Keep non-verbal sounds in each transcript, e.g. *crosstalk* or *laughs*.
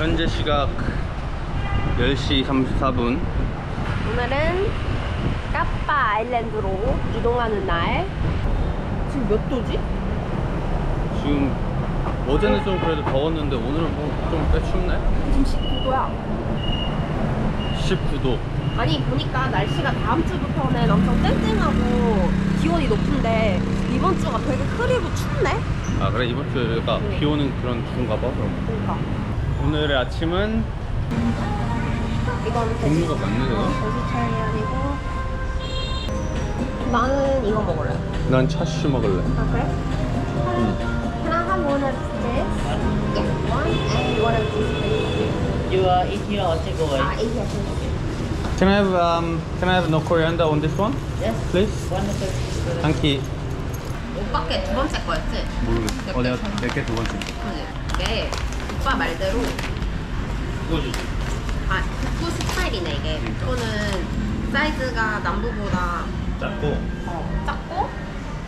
현재 시각 10시 34분. 오늘은 까빠 아일랜드로 이동하는 날. 지금 몇 도지? 지금 어제는 좀 그래도 더웠는데 오늘은 뭐좀꽤 춥네. 지금 19도야. 19도. 아니 보니까 날씨가 다음 주부터는 엄청 땡땡하고 기온이 높은데 이번 주가 되게 흐리고 춥네. 아 그래 이번 주에 여기가 네. 비 오는 그런 주인가 봐 그럼. 그러니까 오늘의 아침은 이건 돼지 종류가 많네 내가. 베지타리안이고 나는 이거 먹을래. 난 차슈 먹을래. 아 그래? Can I have one of this? Yeah, one and one of these. please. You uh, eat here or take away? 아 이게 Can I have um Can I have no coriander on this one, Yes. please? One of the Thank you. 오빠께 두 번째 거였지? 모르겠어. 어 내가 내게 두 번째. 그지? 이게 오빠 말대로 이거 주지. 아 북부 스타일이네 이게 북부는 사이즈가 남부보다 작고. 어, 작고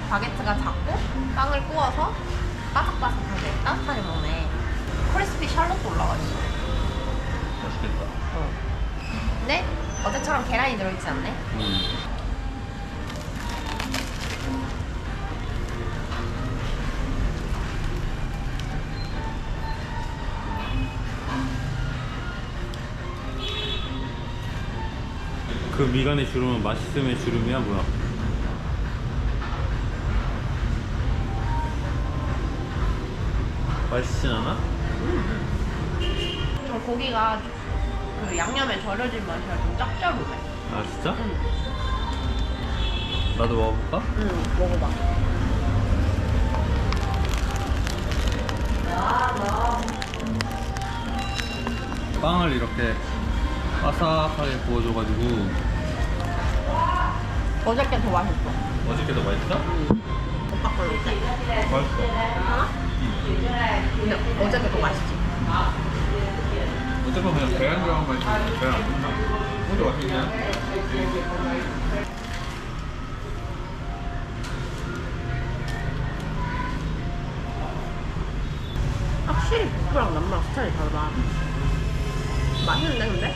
바게트가 작고 빵을 구워서 바삭바삭하게 따뜻하게 먹네 크리스피 샬롯도 올라가 있어 맛있겠다. 근데 어제처럼 계란이 들어있지 않네 음. 그 미간의 주름은 맛있음의 주름이야 뭐야? 맛있진 않아? 좀 고기가 그 양념에 절여진 맛이라 좀 짭짤해 아 진짜? 응. 나도 먹어볼까? 응 먹어봐 빵을 이렇게 바삭하게 구워줘가지고 어저께 더 맛있어 어저께 더 맛있어? 오빠 걸로 어때? 맛있어. 괜찮아? 근데 어저께 더 맛있지? 어쨌건 그냥 계란 들어간 맛이 계란 안 된다. 그것도 맛있네. 확실히 북부랑 남부랑 스타일이 다르다 맛있는데 근데?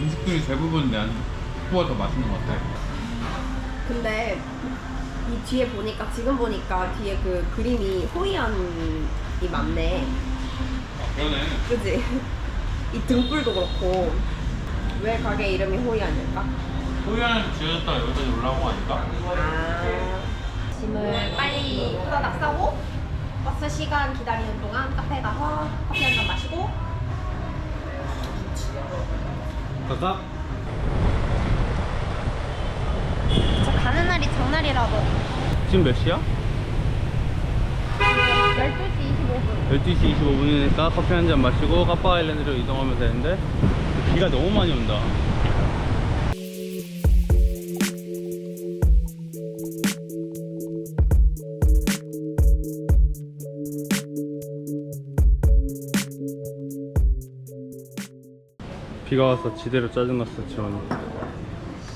음식들이 대부분 난 국보가 더 맛있는 것 같아. 근데 이 뒤에 보니까 지금 보니까 뒤에 그 그림이 호이안이 많네 아, 그러네. 그지? *laughs* 이 등불도 그렇고 왜 가게 이름이 호이안일까? 호이안에서 지어졌다가 여기까지 올라온 거 아닐까? 아 짐을 빨리 후다닥 싸고 버스 시간 기다리는 동안 카페에 가서 커피 한 잔 마시고 갈까? 저 가는 날이 장날이라고 지금 몇 시야? 12시 25분 12시 25분이니까 커피 한 잔 마시고 까빠 아일랜드로 이동하면 되는데 비가 너무 많이 온다. 비가 와서 지대로 짜증났어 지원이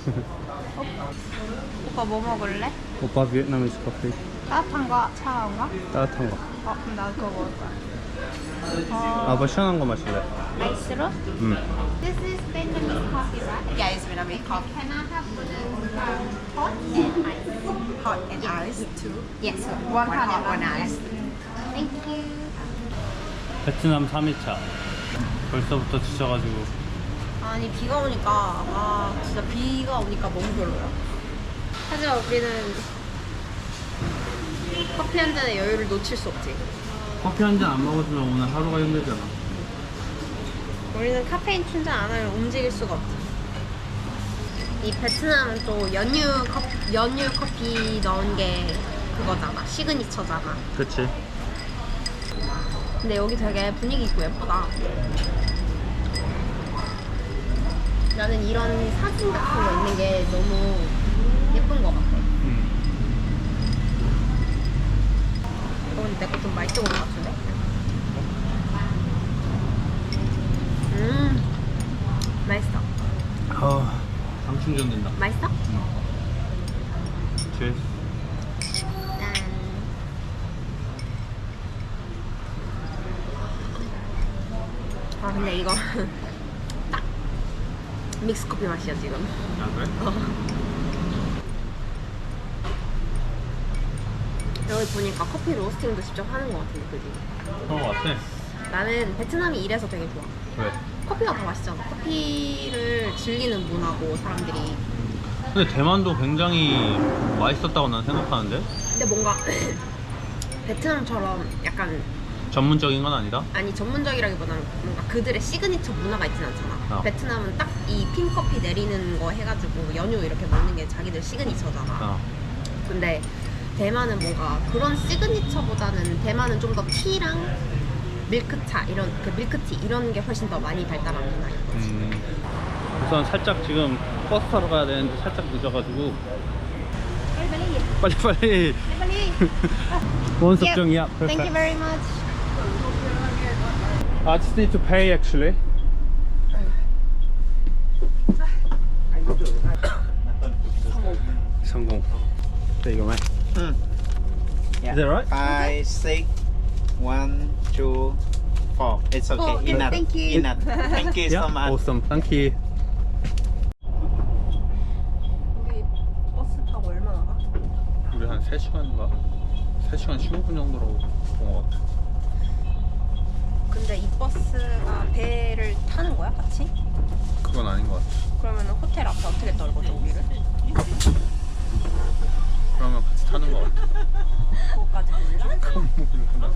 *laughs* 오빠 뭐 먹을래? 오빠 비엔나미스 커피 따뜻한 거? 차가운 거? 따뜻한 거 어 그럼 나도 그거 먹을 거야 아, 뭐 시원한 거 마실래? 아이스로? 응 This is Vietnamese coffee, right? Yeah, it's Vietnamese coffee. Can I have um, hot and ice? Hot and ice too? Yes, sir. One, hot and one ice. Thank you. 베트남 3일차 벌써부터 지쳐가지고 아니 비가 오니까 아 진짜 비가 오니까 너무 별로야. 하지만 우리는 커피 한 잔의 여유를 놓칠 수 없지. 커피 한 잔 안 먹어주면 오늘 하루가 힘들잖아 우리는 카페인 충전 안 하면 움직일 수가 없지. 이 베트남은 또 연유 커피, 연유 커피 넣은 게 그거잖아. 시그니처잖아. 그치 근데 여기 되게 분위기 있고 예쁘다. 나는 이런 사진 같은 거 있는 게 너무 예쁜 것 같아. 응. 이건 내거 좀 맛있게 본것 같은데? 음, 맛있어. 아, 당 충전 된다 맛있어? 제 짠. 아 근데 이거 *laughs* 딱 믹스 커피 맛이야 지금. 아 그래? 여기 보니까 커피 로스팅도 직접 하는 것 같은데 그지? 그런 거 같아 나는 베트남이 이래서 되게 좋아. 왜? 커피가 더 맛있잖아. 커피를 즐기는 문화고 사람들이. 근데 대만도 굉장히 맛있었다고 난 생각하는데 근데 뭔가 *clears throat* 베트남처럼 약간 전문적인 건 아니다? 아니 전문적이라기보다는 뭔가 그들의 시그니처 문화가 있진 않잖아. 어. 베트남은 딱 이 핑커피 내리는 거 해가지고 연유 이렇게 먹는 게 자기들 시그니처잖아. 어. 근데 대만은 뭔가 그런 시그니처보다는 대만은 좀 더 티랑 밀크차 이런 그 밀크티 이런 게 훨씬 더 많이 발달한 문화인 거지. 음, 우선 살짝 지금 버스 타러 가야 되는데 살짝 늦어가지고. 빨리 빨리. 원석 정이야? *laughs* Thank you very much. I just need to pay actually. *coughs* 성공. There you go man Yeah. Is that right? Five, six, one, two, four. It's okay. Oh, okay, Enough. thank you. Enough. Thank you so much. Awesome Thank you 우리 버스 타고 얼마나 가? 우리 한 3시간인가? 3시간 15분 정도로 본것 같아 근데 이 버스가 배를 타는 거야 같이? 그건 아닌 것 같아 그러면 호텔 앞에 어떻게 떨궈줘 우리를? 그러면 같이 타는 것 같아 그거까지 몰라? 그건 몰라 나도.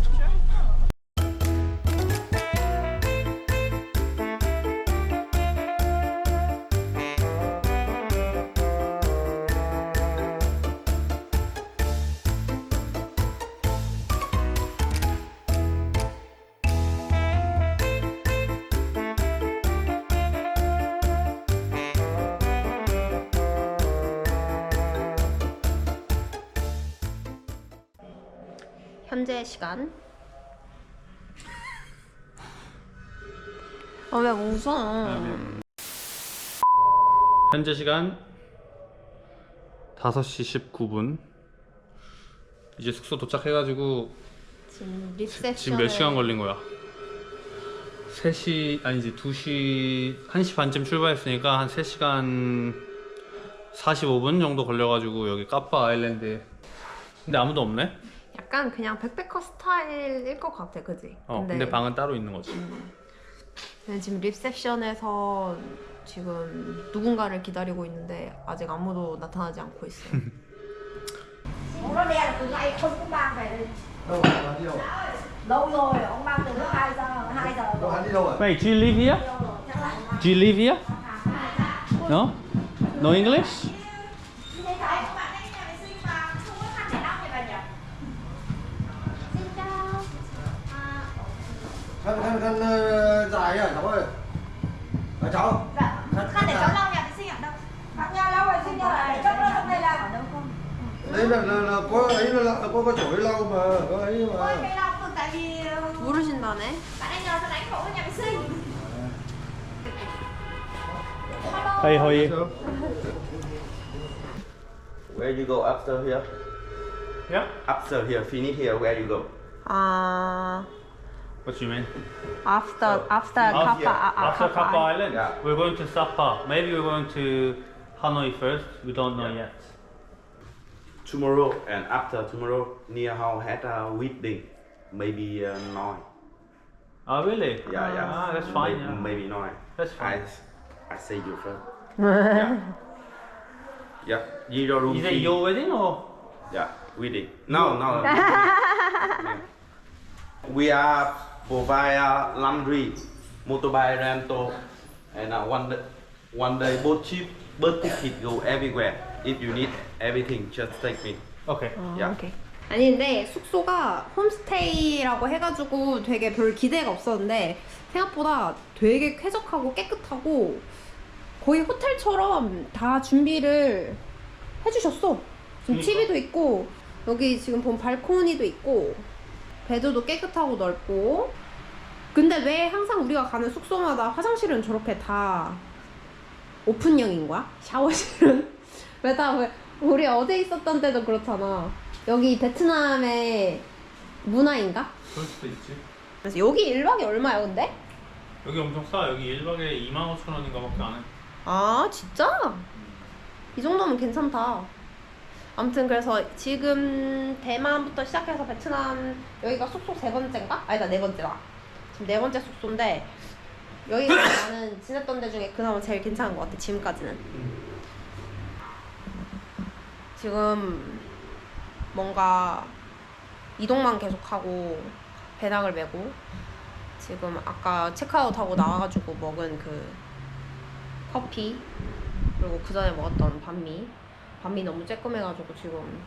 현재 시간 아 왜 웃어? 현재 시간 5시 19분 이제 숙소 도착해가지고 지금 리셉션 지금 몇 시간 걸린 거야? 3시 아니지 2시 1시 반쯤 출발했으니까 한 3시간 45분 정도 걸려가지고 여기 까빠 아일랜드 근데 아무도 없네? 약간 그냥 백패커 스타일일 것 같아 그지? 어 근데, 방은 따로 있는 거지 근데 지금 리셉션에서 지금 누군가를 기다리고 있는데 아직 아무도 나타나지 않고 있어 Ủa nó đe là từ nay không có mang về đây. Lâu rồi, ông mang từ lúc 2 giờ, 2 giờ rồi. Wait, do you live here? Do you live here? No? No English? khăn khăn khăn ờ, dài à cháu ơi à, cháu dạ, khăn để cháu lau nhà vệ sinh ở đâu? Bạn nhà lau vệ sinh là để chốc nó trong đây là ở đâu không? đấy là, là, là có ấy là, là có có chổi lau mà có ấy Ôi, mà cái lau được tại vì ờ, 모르신다네? bạn ấy nhờ sao đánh hộ nhà vệ sinh. Hey, how are you? Where you go after here? Yeah? After here, finish here, where you go? 아 What do you mean? After oh. after oh, Kappa, yeah. Uh, uh, after Kappa, Kappa Island, yeah. we're going to Sapa. Maybe we're going to Hanoi first. We don't know yeah. yet. Tomorrow and after tomorrow, Nia how had a uh, wedding, maybe uh, nine. Oh really? Yeah, yeah. Ah, that's fine. Maybe, maybe nine. That's fine. I, I say you first. *laughs* yeah. Yeah. Zero room. Is it your wedding or? Yeah, wedding. No, no. no. *laughs* we are provide uh, laundry, motorbike rental, and uh, one day, one day boat trip, boat ticket go everywhere. If you need everything, just take me. Okay. Yeah. 오케이. 아니 근데 숙소가 홈스테이라고 해가지고 되게 별 기대가 없었는데 생각보다 되게 쾌적하고 깨끗하고 거의 호텔처럼 다 준비를 해주셨어. 지금 그러니까. TV도 있고 여기 지금 본 발코니도 있고 베드도 깨끗하고 넓고 근데 왜 항상 우리가 가는 숙소마다 화장실은 저렇게 다 오픈형인 거야? 샤워실은? *laughs* 왜 다 왜 우리 어제 있었던 때도 그렇잖아. 여기 베트남의 문화인가? 그럴 수도 있지. 그래서 여기 1박이 얼마야 근데? 여기 엄청 싸. 여기 1박에 2만 5천 원인가 밖에 안 해. 아 진짜? 이 정도면 괜찮다. 아무튼 그래서 지금 대만부터 시작해서 베트남 여기가 숙소 세 번째인가? 아니다 네 번째다. 지금 네 번째 숙소인데 여기가 *laughs* 나는 지냈던 데 중에 그나마 제일 괜찮은 것 같아 지금까지는. 지금 뭔가 이동만 계속하고 배낭을 메고 지금 아까 체크아웃하고 나와가지고 먹은 그 커피 그리고 그 전에 먹었던 반미 반미 너무 쬐끔해가지고 지금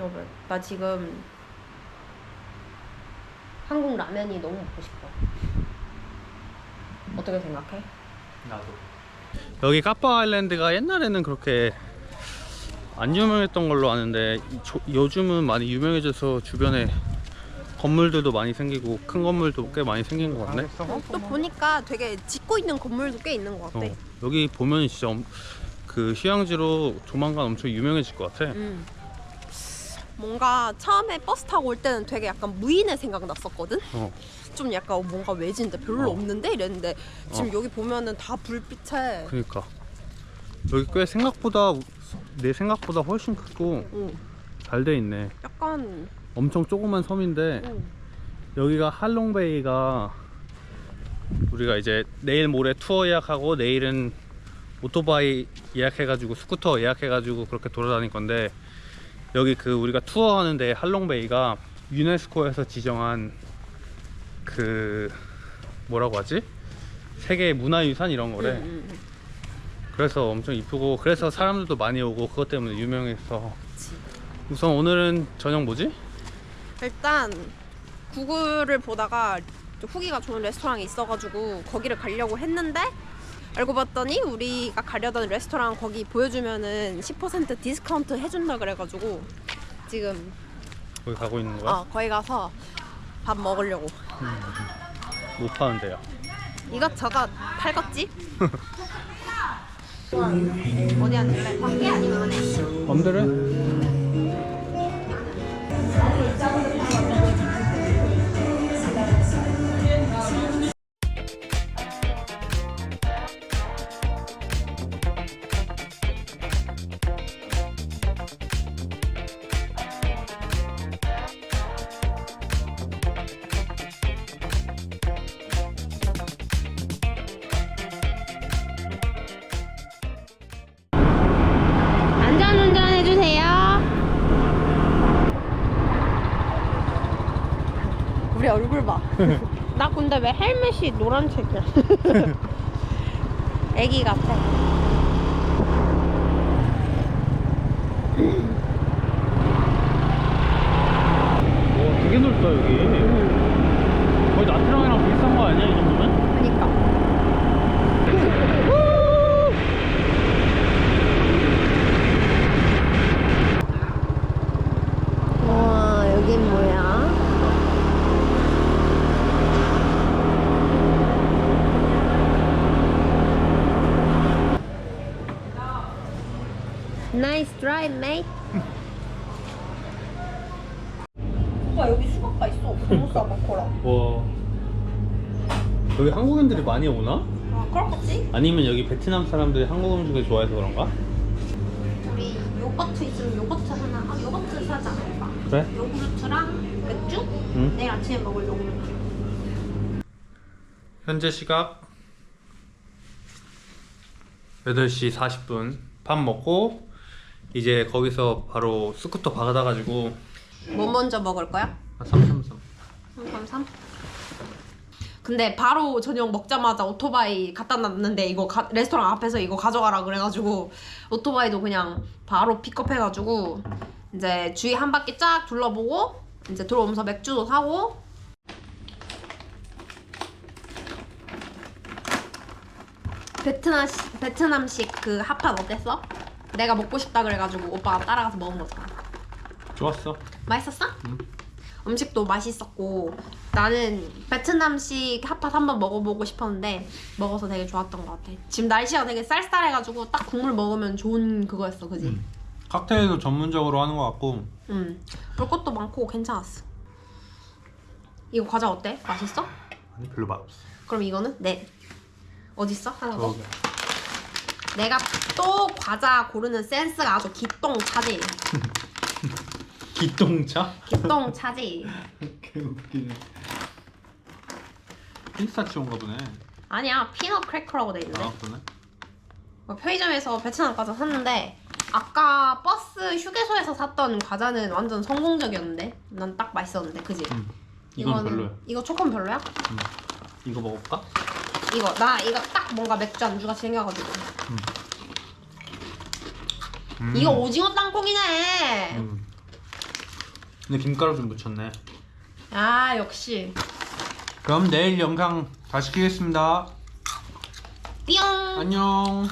여러분 나 지금 한국 라면이 너무 먹고 싶어 어떻게 생각해? 나도. 여기 까빠 아일랜드가 옛날에는 그렇게 안 유명했던 걸로 아는데 이 조- 요즘은 많이 유명해져서 주변에 건물들도 많이 생기고 큰 건물도 꽤 많이 생긴 것 같네. 또 보니까 되게 짓고 있는 건물도 꽤 있는 것 같아 어, 여기 보면 진짜 엄- 그 휴양지로 조만간 엄청 유명해질 것 같아. 음. 뭔가 처음에 버스 타고 올 때는 되게 약간 무인의 생각 났었거든? 어. 좀 약간 뭔가 외진데 별로 어. 없는데 이랬는데 지금 어. 여기 보면은 다 불빛에 그니까 여기 꽤 생각보다 내 생각보다 훨씬 크고 응. 잘돼 있네. 약간 엄청 조그만 섬인데 응. 여기가 할롱베이가 우리가 이제 내일 모레 투어 예약하고 내일은 오토바이 예약해가지고 스쿠터 예약해가지고 그렇게 돌아다닐 건데 여기 그 우리가 투어하는 데 할롱베이가 유네스코에서 지정한 그 뭐라고 하지 세계 문화유산 이런 거래. 응, 응. 그래서 엄청 이쁘고 그래서 사람들도 많이 오고 그것 때문에 유명해서 그치. 우선 오늘은 저녁 뭐지? 일단 구글을 보다가 후기가 좋은 레스토랑이 있어가지고 거기를 가려고 했는데 알고 봤더니 우리가 가려던 레스토랑 거기 보여주면은 10% 디스카운트 해준다 그래가지고 지금 거기 가고 있는 거야? 어, 거기 가서 밥 먹으려고 못 파는데요 이것저것 팔겠지? *laughs* 어디 앉을래? 밖에 아니면 안에? 맘대로 얼굴 봐. *laughs* 나 근데 왜 헬멧이 노란색이야? *laughs* 애기 같아. 와 되게 넓다 여기 거의 나트랑이랑 비슷한 거 아니야 이 정도면? 그니까. *laughs* 우와, 여긴 뭐야? Drive, mate. 오빠 여기 수박가 있어. 고무사바코라. 와 여기 한국인들이 많이 오나? 아, 그렇겠지? 아니면 여기 베트남 사람들이 한국 음식을 좋아해서 그런가? 우리 요거트 있으면 요거트 하나, 아, 요거트 사자. 오빠. 그래? 요구르트랑 맥주? 응. 내일 아침에 먹을 요구르트. 현재 시각 8시 40분 밥 먹고 이제 거기서 바로 스쿠터 받아가지고 뭐 먼저 먹을 거야? 아, 333 333? 근데 바로 저녁 먹자마자 오토바이 갖다 놨는데 이거 가- 레스토랑 앞에서 이거 가져가라 그래가지고 오토바이도 그냥 바로 픽업해가지고 이제 주위 한 바퀴 쫙 둘러보고 이제 들어오면서 맥주도 사고 베트남 베트남식 그 핫팟 어땠어? 내가 먹고 싶다 그래가지고 오빠가 따라가서 먹은 거잖아. 좋았어 맛있었어? 응. 음식도 맛있었고 나는 베트남식 핫팟 한번 먹어보고 싶었는데 먹어서 되게 좋았던 것 같아. 지금 날씨가 되게 쌀쌀해가지고 딱 국물 먹으면 좋은 그거였어, 그지? 음. 칵테일도 전문적으로 하는 것 같고 응. 볼 것도 많고 괜찮았어. 이거 과자 어때? 맛있어? 별로 맛없어. 그럼 이거는 네. 어딨어? 하나 더. 내가 또 과자 고르는 센스가 아주 기똥차지. *laughs* 기똥차? 기똥차지. 개웃기네. 피스타치오인가 보네. 아니야 피넛 크래커라고 돼 있는데. 아 그러네. 어, 편의점에서 베트남 과자 샀는데 아까 버스 휴게소에서 샀던 과자는 완전 성공적이었는데 난 딱 맛있었는데 그지? 음, 이건 이거는- 별로야. 이거 조금 별로야? 이거 먹을까? 이거 나 이거 딱 뭔가 맥주 안주가 생겨가지고 음. 이거 오징어 땅콩이네 음. 근데 김가루 좀 묻혔네. 아 역시 그럼 내일 영상 다시 키겠습니다. 뿅 안녕.